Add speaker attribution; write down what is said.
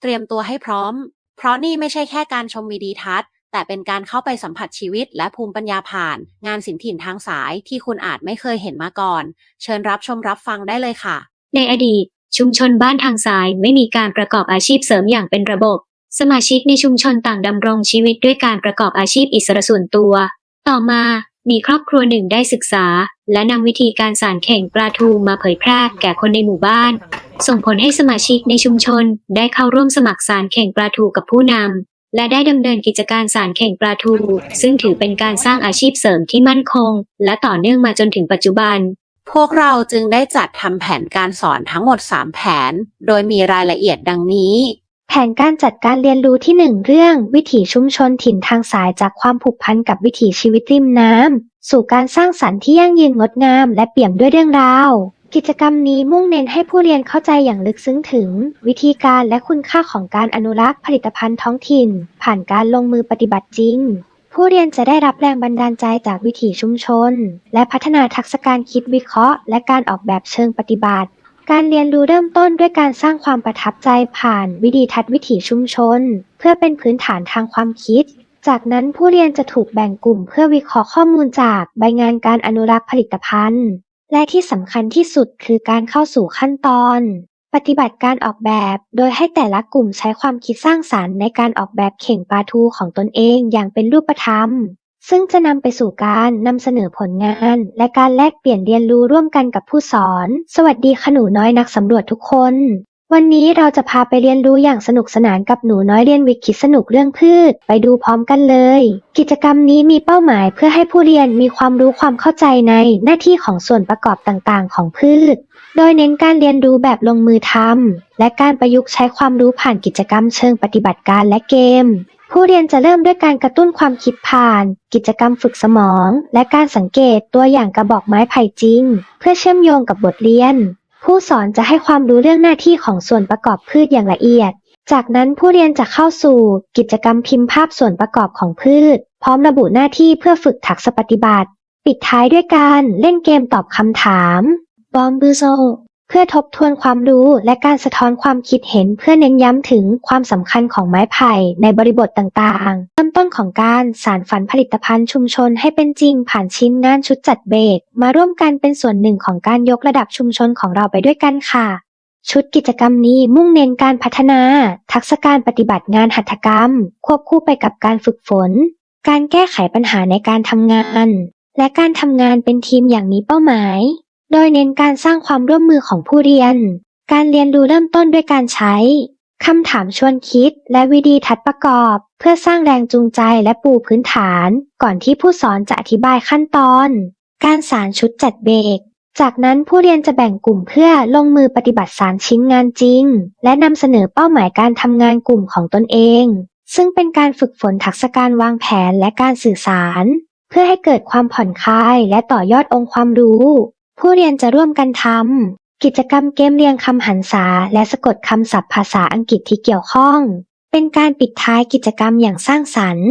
Speaker 1: เตรียมตัวให้พร้อม เพราะนี่ไม่ใช่แค่การชมวิดีทัศน์แต่เป็นการเข้าไปสัมผัสชีวิตและภูมิปัญญาผ่าน งานศิลป์ถิ่นทางสายที่คุณอาจไม่เคยเห็นมาก่อน เชิญรับชมรับฟังได้เลยค่ะ
Speaker 2: ในอดีต ชุมชนบ้านทางสายไม่มีการประกอบอาชีพเสริมอย่างเป็นระบบ สมาชิกในชุมชนต่างดำรงชีวิตด้วยการประกอบอาชีพอิสระส่วนตัว ต่อมา มีครอบครัวหนึ่งได้ศึกษา และนำวิธีการสารเข่งปลาทูมาเผยแพร่แก่คนในหมู่บ้าน ส่งผลให้สมาชิกในชุมชน ได้เข้าร่วมสมัครสารเข่งปลาทูกับผู้นำและได้ดำเนินกิจการสารเข่งปลาทู ซึ่งถือเป็นการสร้างอาชีพเสริมที่มั่นคง และต่อเนื่องมาจนถึงปัจจุบัน
Speaker 1: พวกเราจึงได้จัดทำแผนการสอนทั้งหมด 3 แผน โดยมีรายละเอียดดังนี้
Speaker 3: แผนการจัดการเรียนรู้ที่1เรื่อง วิถีชุมชนถิ่นทางสายจากความผูกพันกับวิถีชีวิตริมน้ำ สู่การสร้างสรรค์ที่ยั่งยืนงดงามและเปี่ยมด้วยเรื่องราว กิจกรรมนี้มุ่งเน้นให้ผู้เรียนเข้าใจอย่างลึกซึ้งถึง วิธีการและคุณค่าของการอนุรักษ์ผลิตภัณฑ์ท้องถิ่น ผ่านการลงมือปฏิบัติจริง ผู้เรียนจะได้รับแรงบันดาลใจจากวิถีชุมชน และพัฒนาทักษะการคิดวิเคราะห์ และการออกแบบเชิงปฏิบัติ การเรียนรู้เริ่มต้นด้วยการสร้างความประทับใจผ่านวิดีทัศน์วิถีชุมชน เพื่อเป็นพื้นฐานทางความคิด จากนั้นผู้เรียนจะถูกแบ่งกลุ่มเพื่อวิเคราะห์ข้อมูลจากใบงานการอนุรักษ์ผลิตภัณฑ์ และที่สำคัญที่สุดคือการเข้าสู่ขั้นตอน ปฏิบัติการออกแบบ โดยให้แต่ละกลุ่มใช้ความคิดสร้างสารรค์ในการออกแบบเข่งปลาทูของตนเองอย่างเป็นรูปธรรม ซึ่งจะนำไปสู่การนำเสนอผลงาน และการแลกเปลี่ยนเรียนรู้ร่วมกันกับผู้สอน สวัสดีค่ะหนูน้อยนักสำรวจทุกคน วันนี้เราจะพาไปเรียนรู้อย่างสนุกสนานกับหนูน้อยเรียนวิคิดสนุกเรื่องพืช ไปดูพร้อมกันเลย กิจกรรมนี้มีเป้าหมายเพื่อให้ผู้เรียนมีความรู้ความเข้าใจในหน้าที่ของส่วนประกอบต่างๆ ของพืช โดยเน้นการเรียนรู้แบบลงมือทำและการประยุกต์ใช้ความรู้ผ่านกิจกรรมเชิงปฏิบัติการและเกม ผู้เรียนจะเริ่มด้วยการกระตุ้นความคิดผ่าน กิจกรรมฝึกสมอง และการสังเกตตัวอย่างกระบอกไม้ไผ่จริง เพื่อเชื่อมโยงกับบทเรียน ผู้สอนจะให้ความรู้เรื่องหน้าที่ของส่วนประกอบพืชอย่างละเอียด จากนั้นผู้เรียนจะเข้าสู่กิจกรรมพิมพ์ภาพส่วนประกอบของพืช พร้อมระบุหน้าที่เพื่อฝึกทักษะปฏิบัติ ปิดท้ายด้วยการเล่นเกมตอบคำถามบอมบูโซ เพื่อทบทวนความรู้และการสะท้อนความคิดเห็นเพื่อเน้นย้ำถึงความสำคัญของไม้ไผ่ในบริบทต่างๆ เริ่มต้นของการสารฝันผลิตภัณฑ์ชุมชนให้เป็นจริงผ่านชิ้นงานชุดจัดเบรกมาร่วมกันเป็นส่วนหนึ่งของการยกระดับชุมชนของเราไปด้วยกันค่ะ ชุดกิจกรรมนี้มุ่งเน้นการพัฒนา ทักษะการปฏิบัติงานหัตถกรรม ควบคู่ไปกับการฝึกฝน การแก้ไขปัญหาในการทำงาน และการทำงานเป็นทีมอย่างมีเป้าหมาย โดยเน้นการสร้างความร่วมมือของผู้เรียน การเรียนรู้เริ่มต้นด้วยการใช้คำถามชวนคิดและวิดีทัศน์ประกอบ เพื่อสร้างแรงจูงใจและปูพื้นฐาน ก่อนที่ผู้สอนจะอธิบายขั้นตอน การสารชุดจัดเบรก จากนั้นผู้เรียนจะแบ่งกลุ่มเพื่อลงมือปฏิบัติสารชิ้นงานจริง และนำเสนอเป้าหมายการทำงานกลุ่มของตนเอง ซึ่งเป็นการฝึกฝนทักษะการวางแผนและการสื่อสาร เพื่อให้เกิดความผ่อนคลายและต่อยอดองค์ความรู้ ผู้เรียนจะร่วมกันทำกิจกรรมเกมเรียงคำหันษา และสะกดคำศัพท์ภาษาอังกฤษที่เกี่ยวข้อง เป็นการปิดท้ายกิจกรรมอย่างสร้างสรรค์